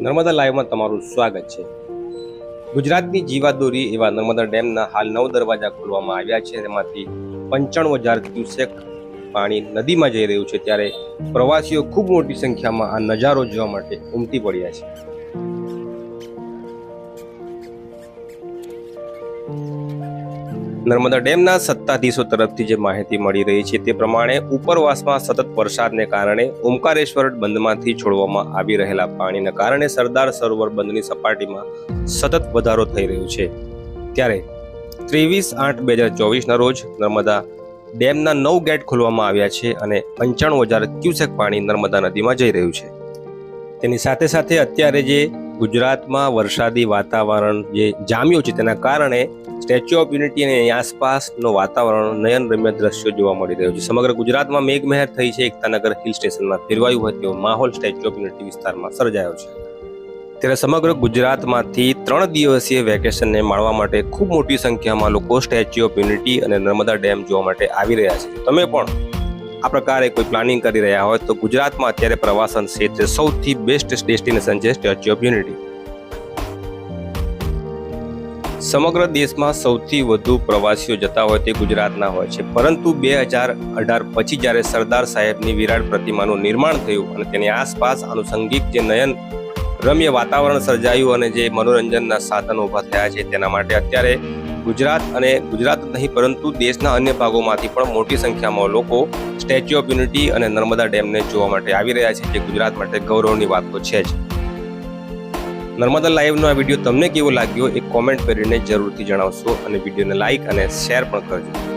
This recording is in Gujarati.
નર્મદા લાઈવમાં તમારું સ્વાગત છે. ગુજરાતની જીવાદોરી એવા નર્મદા ડેમના હાલ નવ દરવાજા ખોલવામાં આવ્યા છે. તેમાંથી પંચાણું હજાર ક્યુસેક પાણી નદીમાં જઈ રહ્યું છે ત્યારે પ્રવાસીઓ ખૂબ મોટી સંખ્યામાં આ નજારો જોવા માટે ઉમટી પડ્યા છે. નર્મદા ડેમના સત્તાધીશો તરફથી જે માહિતી મળી રહી છે તે પ્રમાણે ઉપરવાસમાં સતત વરસાદને કારણે ઓમકારેશ્વર બંધમાંથી છોડવામાં આવી રહેલા પાણીના કારણે સરદાર સરોવર બંધની સપાટીમાં સતત વધારો થઈ રહ્યો છે. ત્યારે ત્રેવીસ આઠ બે હજાર ચોવીસના રોજ નર્મદા ડેમના નવ ગેટ ખોલવામાં આવ્યા છે અને પંચાણું હજાર ક્યુસેક પાણી નર્મદા નદીમાં જઈ રહ્યું છે. તેની સાથે સાથે અત્યારે જે ગુજરાતમાં વરસાદી વાતાવરણ જે જામ્યું છે તેના કારણે સ્ટેચ્યુ ઓફ યુનિટી અને આસપાસનો વાતાવરણ નયન રમ્ય દ્રશ્યો જોવા મળી રહ્યું છે. સમગ્ર ગુજરાતમાં મેઘમહેર થઈ છે. એકતાનગર હિલ સ્ટેશનમાં ફેરવાયું હોય તેવો માહોલ સ્ટેચ્યુ ઓફ યુનિટી વિસ્તારમાં સર્જાયો છે. ત્યારે સમગ્ર ગુજરાતમાંથી ત્રણ દિવસીય વેકેશનને માણવા માટે ખૂબ મોટી સંખ્યામાં લોકો સ્ટેચ્યુ ઓફ યુનિટી અને નર્મદા ડેમ જોવા માટે આવી રહ્યા છે. તમે પણ આ પ્રકારે કોઈ પ્લાનિંગ કરી રહ્યા હોય તો ગુજરાતમાં અત્યારે પ્રવાસન ક્ષેત્રે સૌથી બેસ્ટ ડેસ્ટિનેશન છે સ્ટેચ્યુ ઓફ યુનિટી સમગ્ર દેશમાં સૌથી વધુ પ્રવાસીઓ જતા હોય તે ગુજરાતના હોય છે. પરંતુ બે હજાર અઢાર પછી જ્યારે સરદાર સાહેબની વિરાટ પ્રતિમાનું નિર્માણ થયું અને તેની આસપાસ આનુષંગિક જે નયન રમ્ય વાતાવરણ સર્જાયું અને જે મનોરંજનના સાધનો ઊભા થયા છે તેના માટે અત્યારે ગુજરાત અને ગુજરાત નહીં પરંતુ દેશના અન્ય ભાગોમાંથી પણ મોટી સંખ્યામાં લોકો સ્ટેચ્યુ ઓફ યુનિટી અને નર્મદા ડેમને જોવા માટે આવી રહ્યા છે, જે ગુજરાત માટે ગૌરવની વાત તો છે જ. નર્મદા લાઈવનો આ વીડિયો તમને કેવો લાગ્યો એ કોમેન્ટ કરીને જરૂરથી જણાવશો અને વિડીયોને લાઈક અને શેર પણ કરજો.